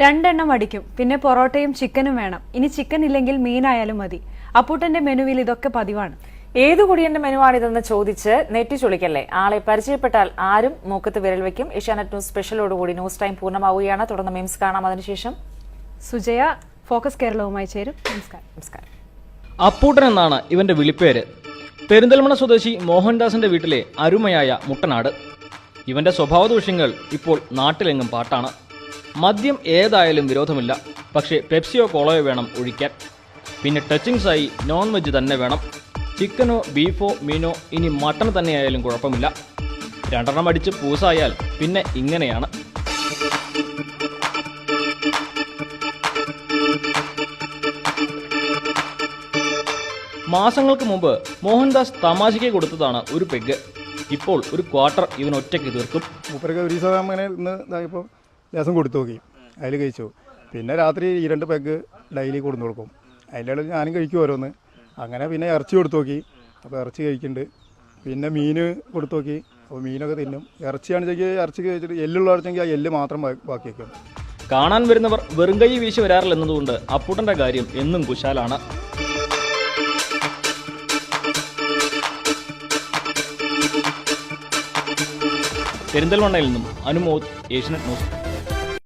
രണ്ടെണ്ണം അടിക്കും. പിന്നെ പൊറോട്ടയും ചിക്കനും വേണം. ഇനി ചിക്കൻ ഇല്ലെങ്കിൽ മീനായാലും മതി. അപ്പൂട്ടന്റെ മെനുവിൽ ഇതൊക്കെ പതിവാണ്. ഏത് കുടിയന്റെ മെനുവാണിതെന്ന് ചോദിച്ച് നെറ്റി ചുളിക്കല്ലേ ആളെ പരിചയപ്പെട്ടാൽ ആരും മൂക്കത്ത് വിരൽ വെക്കും. ഏഷ്യാനെറ്റ് ന്യൂസ് സ്പെഷ്യലോടുകൂടി ന്യൂസ് ടൈം പൂർണമാവുകയാണ്. തുടർന്ന് മീംസ് കാണാം. അതിനുശേഷം സുജയ ഫോക്കസ് കേരളവുമായി ചേരും. നമസ്കാരം. നമസ്കാരം. അപ്പൂട്ടൻ എന്നാണ് ഇവന്റെ വിളിപ്പേര്. പെരിന്തൽമണ സ്വദേശി മോഹൻദാസിന്റെ വീട്ടിലെ അരുമയായ മുട്ടനാട്. ഇവന്റെ സ്വഭാവ ദൂഷ്യങ്ങൾ ഇപ്പോൾ നാട്ടിലെങ്ങും പാട്ടാണ്. മദ്യം ഏതായാലും വിരോധമില്ല. പക്ഷേ പെപ്സിയോ കോളയോ വേണം ഒഴിക്കാൻ. പിന്നെ ടച്ചിങ്സായി നോൺ വെജ് തന്നെ വേണം. ചിക്കനോ ബീഫോ മീനോ ഇനി മട്ടൺ തന്നെയായാലും കുഴപ്പമില്ല. രണ്ടെണ്ണം അടിച്ച് പൂസായാൽ പിന്നെ ഇങ്ങനെയാണ്. മാസങ്ങൾക്ക് മുമ്പ് മോഹൻദാസ് തമാശയ്ക്ക് കൊടുത്തതാണ് ഒരു പെഗ്. ഇപ്പോൾ ഒരു ക്വാർട്ടർ ഇവൻ ഒറ്റയ്ക്ക് തീർക്കും ഒരു ലേസം കൊടുത്തു നോക്കി. അതിൽ കഴിച്ചു. പിന്നെ രാത്രി ഈ രണ്ട് പെഗ് ഡെയിലി കൊടുത്തു കൊടുക്കും. ഇടയിൽ ഞാനും കഴിക്കും ഓരോന്ന്. അങ്ങനെ പിന്നെ ഇറച്ചി കൊടുത്തു നോക്കി. അപ്പോൾ ഇറച്ചി കഴിക്കുന്നുണ്ട് പിന്നെ മീൻ കൊടുത്തു നോക്കി. അപ്പോൾ മീനൊക്കെ തിന്നും. ഇറച്ചിയാണെങ്കിൽ ഇറച്ചി കഴിച്ചിട്ട് എല്ലുള്ള ഇറച്ചെങ്കിൽ ആ എല്ല് മാത്രം ബാക്കി വയ്ക്കും കാണാൻ വരുന്നവർ വെറും കൈ വീശി വരാറില്ലെന്നതുകൊണ്ട് അപ്പുട്ടന്റെ കാര്യം എന്നും കുശാലാണ്. പെരിന്തൽമണ്ണയിൽ നിന്നും അനുമോദ് ഏഷ്യനെറ്റ് ന്യൂസ്.